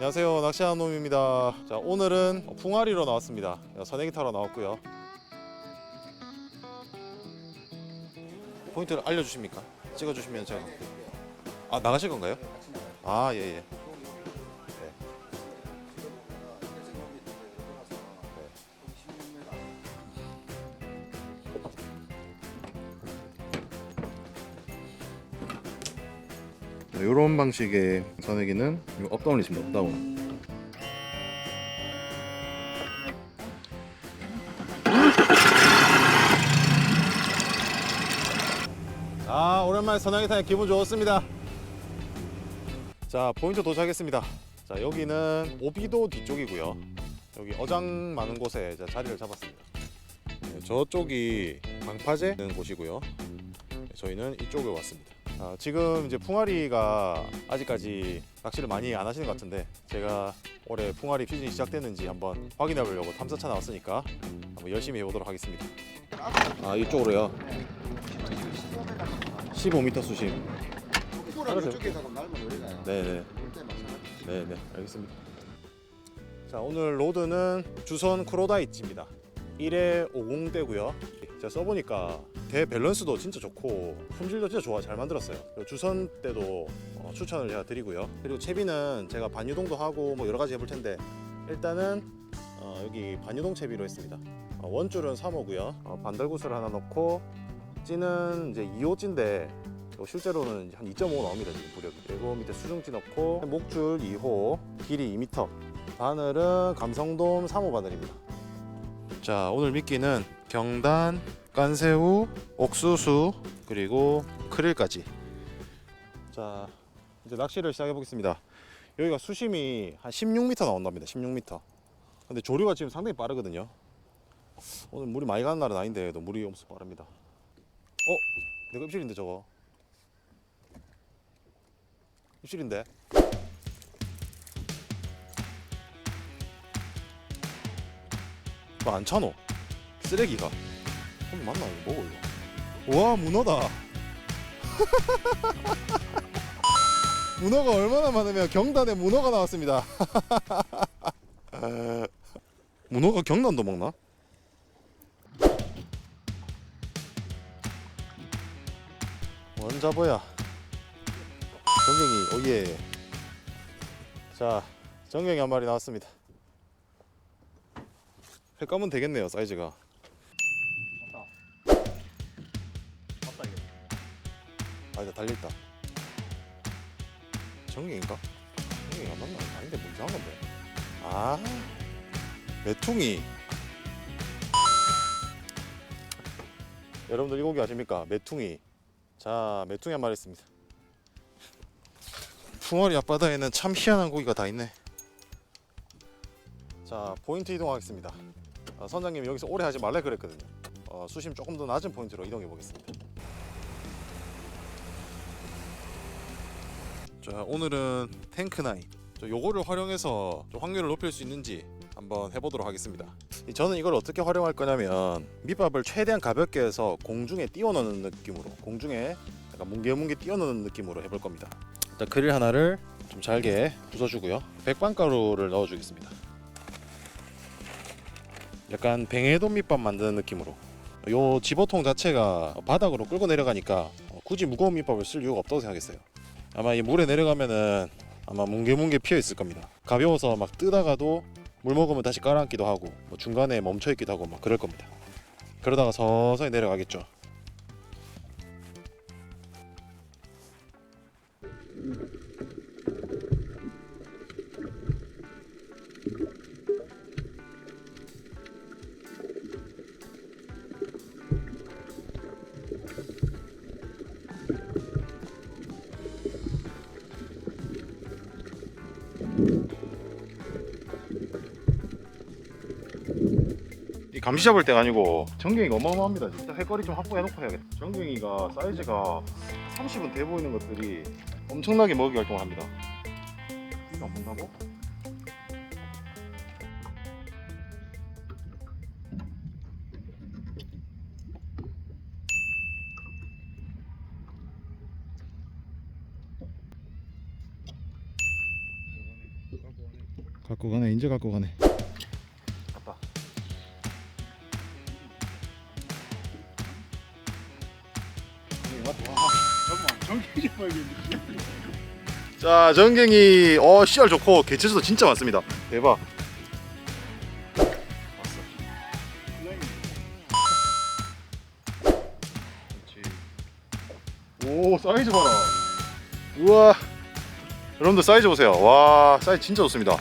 안녕하세요 낚시하는 놈입니다 자 오늘은 풍아리로 나왔습니다 선행이 타러 나왔고요 포인트를 알려주십니까? 찍어주시면 제가 아 나가실 건가요? 아 예예 네. 이런 방식의 선행기는 업다운이 있습니다. 업다운. 아 오랜만에 선행기 타니 기분 좋습니다. 자 포인트 도착했습니다. 자 여기는 오비도 뒤쪽이고요. 여기 어장 많은 곳에 자리를 잡았습니다. 네, 저쪽이 방파제 있는 곳이고요. 네, 저희는 이쪽에 왔습니다 아, 지금 이제 풍아리가 아직까지 낚시를 많이 안 하시는 것 같은데 제가 올해 풍아리 시즌이 시작됐는지 한번 확인해 보려고 탐사차 나왔으니까 한번 열심히 해보도록 하겠습니다. 아 이쪽으로요? 15m 수심. 날면 어디가요? 네네. 네네 알겠습니다. 자 오늘 로드는 주선 크로다이치입니다. 1회 50대고요. 제가 써보니까 대 밸런스도 진짜 좋고 품질도 진짜 좋아 잘 만들었어요. 그리고 주선 때도 어, 추천을 제가 드리고요. 그리고 채비는 제가 반유동도 하고 뭐 여러 가지 해볼 텐데 일단은 어, 여기 반유동 채비로 했습니다. 어, 원줄은 3호고요. 반달구슬 하나 넣고 찌는 이제 2호 찌인데 어, 실제로는 한 2.5 나옵니다 지금 부력이. 그리고 밑에 수중지 넣고 목줄 2호 길이 2m 바늘은 감성돔 3호 바늘입니다. 자 오늘 미끼는 경단 깐새우 옥수수 그리고 크릴까지. 자 이제 낚시를 시작해 보겠습니다. 여기가 수심이 한 16m 나온답니다. 16m 근데 조류가 지금 상당히 빠르거든요. 오늘 물이 많이 가는 날은 아닌데 그래도 물이 엄청 빠릅니다. 어? 내가 입질인데 저거? 입질인데? 뭐안 차노? 쓰레기가? 형 맞나 이거 먹어 이거 와 문어다. 문어가 얼마나 많으면 경단에 문어가 나왔습니다. 문어가 경단도 먹나? 원잡어야? 정경이 오예. 자 정경이 한 마리 나왔습니다. 회 까면 되겠네요 사이즈가 달려있다. 정경인가? 정경이가 맞나? 아닌데 뭐 이상한 건데? 아 메퉁이. 여러분들 이 고기 아십니까? 메퉁이. 자 메퉁이 한 마리 있습니다. 풍어리 앞바다에는 참 희한한 고기가 다 있네. 자 포인트 이동하겠습니다. 아, 선장님이 여기서 오래 하지 말라 그랬거든요. 어, 수심 조금 더 낮은 포인트로 이동해 보겠습니다 자 오늘은 탱크나인 저 요거를 활용해서 좀 확률을 높일 수 있는지 한번 해보도록 하겠습니다. 이 저는 이걸 어떻게 활용할 거냐면 밑밥을 최대한 가볍게 해서 공중에 띄워넣는 느낌으로 공중에 약간 뭉게뭉게 띄워넣는 느낌으로 해볼 겁니다. 일단 그릴 하나를 좀 잘게 부숴주고요. 백반가루를 넣어주겠습니다. 약간 뱅에돔 밑밥 만드는 느낌으로. 요 집어통 자체가 바닥으로 끌고 내려가니까 어, 굳이 무거운 밑밥을 쓸 이유가 없다고 생각했어요 아마 이 물에 내려가면은 아마 뭉게뭉게 피어 있을 겁니다. 가벼워서 막 뜨다가도 물 먹으면 다시 깔아앉기도 하고 뭐 중간에 멈춰 있기도 하고 막 그럴 겁니다. 그러다가 서서히 내려가겠죠 이 감시 잡을 때가 아니고 정경이가 어마어마합니다 진짜. 횟거리 좀 확보해 놓고 해야겠다. 정경이가 사이즈가 30은 돼 보이는 것들이 엄청나게 먹이 활동을 합니다. 이거 안 먹나고? 갖고 가네. 이제 갖고 가네 자 전갱이 어 씨알 좋고 개체수도 진짜 많습니다. 대박. 오 사이즈 봐라. 우와. 여러분들 사이즈 보세요. 와 사이즈 진짜 좋습니다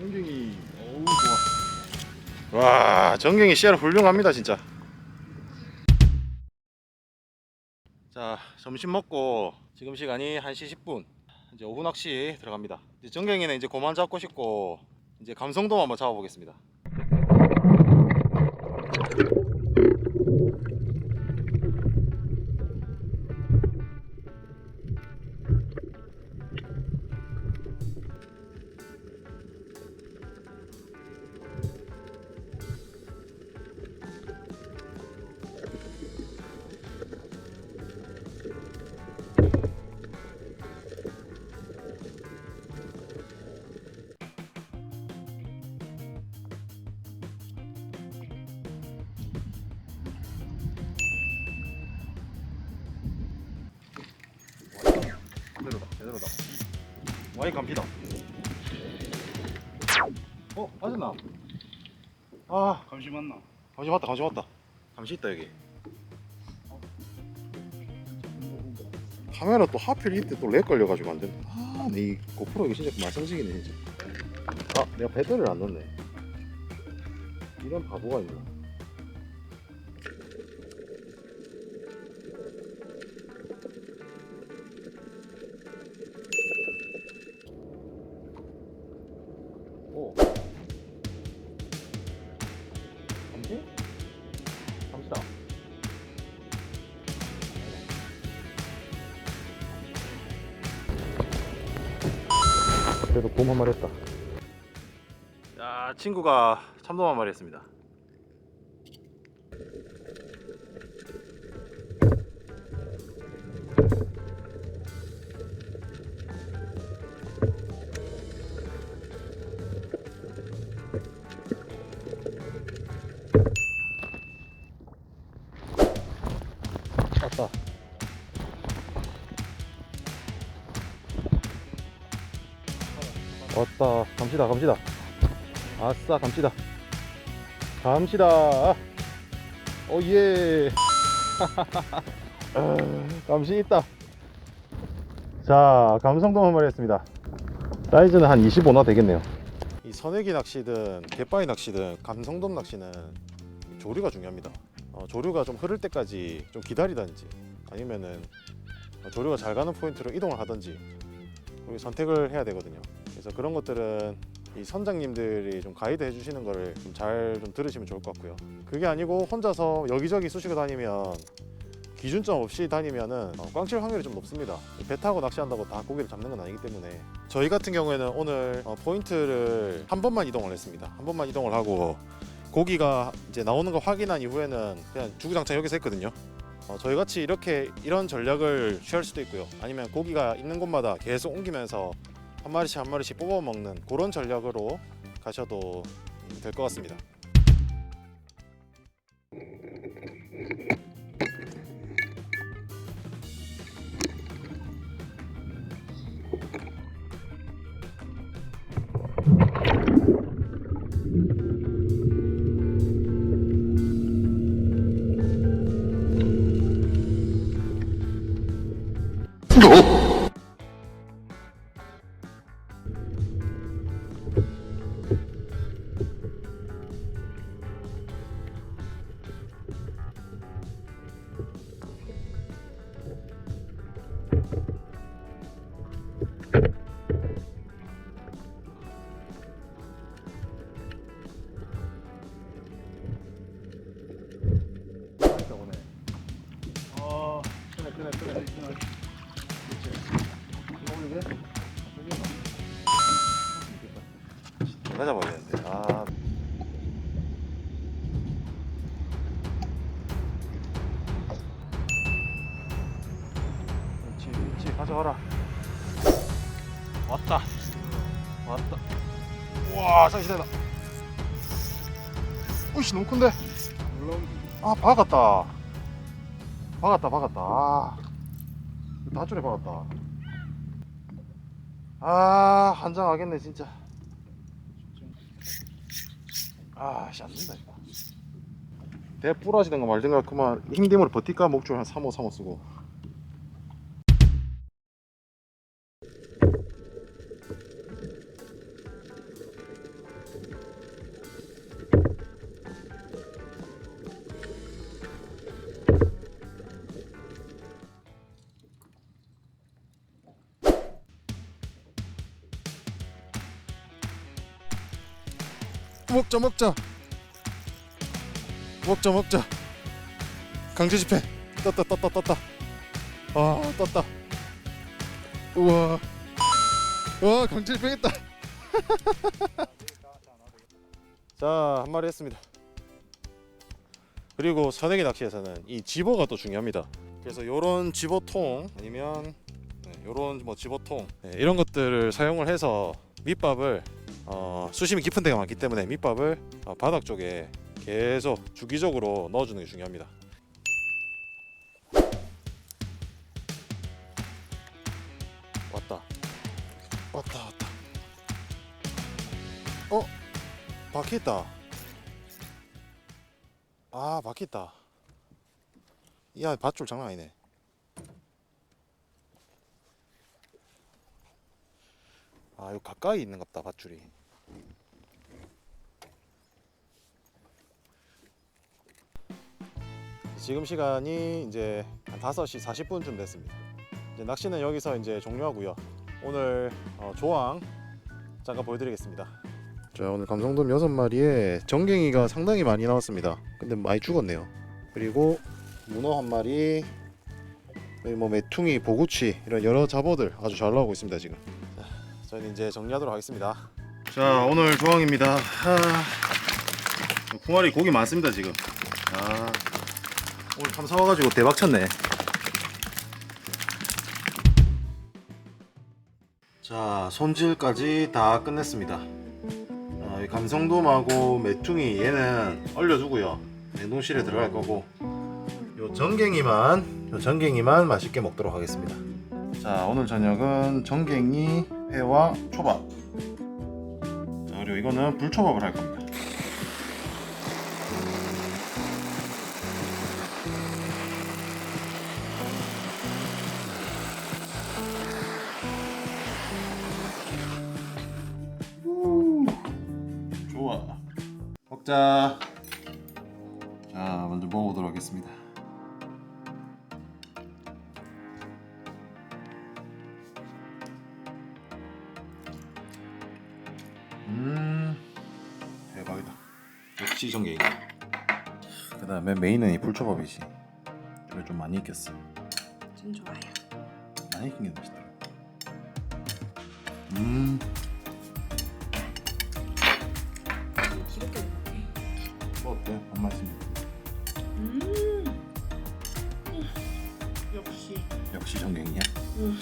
정경이. 어우 좋아. 와 정경이 씨알 훌륭합니다 진짜. 자 점심 먹고 지금 시간이 1시 10분. 이제 오후 낚시 들어갑니다. 이제 정경이는 이제 고만 잡고 싶고 이제 감성돔 한번 잡아보겠습니다 제대로다. 와이 감피다. 어 맞았나? 아. 감시 맞나? 감시 맞다 감시 맞다. 감시 있다 여기. 카메라 또 하필 이때 또 렉 걸려가지고 안 된다. 아이 고프로 이거 진짜 말썽지기네 진짜. 아 내가 배터리를 안 넣네. 이런 바보가 있나 그래도 곰 한 마리 했다. 자, 친구가 참돔 한 마리 했습니다. 왔다. 감시다 감시다. 아싸 감시다. 감시다. 오예. 감시 있다. 자 감성돔 한 마리 했습니다. 사이즈는 한 25나 되겠네요. 이 선회기 낚시든 갯바위 낚시든 감성돔 낚시는 조류가 중요합니다. 어, 조류가 좀 흐를 때까지 좀 기다리든지 아니면은 조류가 잘 가는 포인트로 이동을 하든지 선택을 해야 되거든요. 그래서 그런 것들은 이 선장님들이 좀 가이드 해주시는 거를 좀 잘 좀 들으시면 좋을 것 같고요. 그게 아니고 혼자서 여기저기 쑤시고 다니면 기준점 없이 다니면은 어, 꽝칠 확률이 좀 높습니다. 배 타고 낚시한다고 다 고기를 잡는 건 아니기 때문에 저희 같은 경우에는 오늘 어, 포인트를 한 번만 이동을 했습니다. 한 번만 이동을 하고 고기가 이제 나오는 거 확인한 이후에는 그냥 주구장창 여기서 했거든요. 어, 저희 같이 이렇게 이런 전략을 취할 수도 있고요. 아니면 고기가 있는 곳마다 계속 옮기면서 한 마리씩 한 마리씩 뽑아 먹는 그런 전략으로 가셔도 될 것 같습니다. 가져가라. 왔다. 왔다. 우와, 쌍시대다. 우씨, 너무 큰데? 아, 박았다. 박았다, 박았다. 아, 다 줄에 박았다. 아, 한장 하겠네, 진짜. 아, 씨, 안 된다, 이거. 대 부러지든가 말든가 그만 힘듦으로 버틸까 목줄 한 3호 3호 쓰고 먹자 먹자. 먹자 먹자. 강제 집회. 떴다 떴다 떴다. 아 떴다. 우와. 와 강제 집회했다. 자 한 마리 했습니다. 그리고 사대기 낚시에서는 이 집어가 또 중요합니다. 그래서 요런 집어통 아니면 네, 요런 뭐 집어통 네, 이런 것들을 사용을 해서 밑밥을 어, 수심이 깊은 데가 많기 때문에 밑밥을 어, 바닥 쪽에 계속 주기적으로 넣어주는 게 중요합니다. 왔다, 왔다, 왔다. 어, 박혔다. 아, 박혔다. 야, 밧줄 장난 아니네. 아, 이거 가까이 있는 갑다 밧줄이. 지금 시간이 이제 한 5시 40분쯤 됐습니다. 이제 낚시는 여기서 이제 종료하고요. 오늘 어, 조항 잠깐 보여드리겠습니다. 자 오늘 감성돔 6마리에 정갱이가 상당히 많이 나왔습니다. 근데 많이 죽었네요. 그리고 문어 한 마리, 여기 뭐 메퉁이, 보구치 이런 여러 잡어들 아주 잘 나오고 있습니다 지금. 자, 저희는 이제 정리하도록 하겠습니다. 자 오늘 조항입니다. 하... 궁알이 고기 많습니다 지금. 아 오늘 참 사와가지고 대박 쳤네. 자 손질까지 다 끝냈습니다. 어, 이 감성돔하고 메퉁이 얘는 얼려두고요. 냉동실에 들어갈 거고 요 전갱이만 요 전갱이만 맛있게 먹도록 하겠습니다. 자 오늘 저녁은 전갱이 회와 초밥. 자 그리고 이거는 불초밥을 할 겁니다. 먹자. 자, 먼저 먹어보도록 하겠습니다. 음, 역시 전갱이. 그다음에 메인은 이 불초밥이지. 그래 좀 많이 익혔어. 전 좋아요. 많이 익힌 게 맛있다. 음. 기름기 어때? 안 맛있니? 음. 역시. 역시 정갱이야? 음.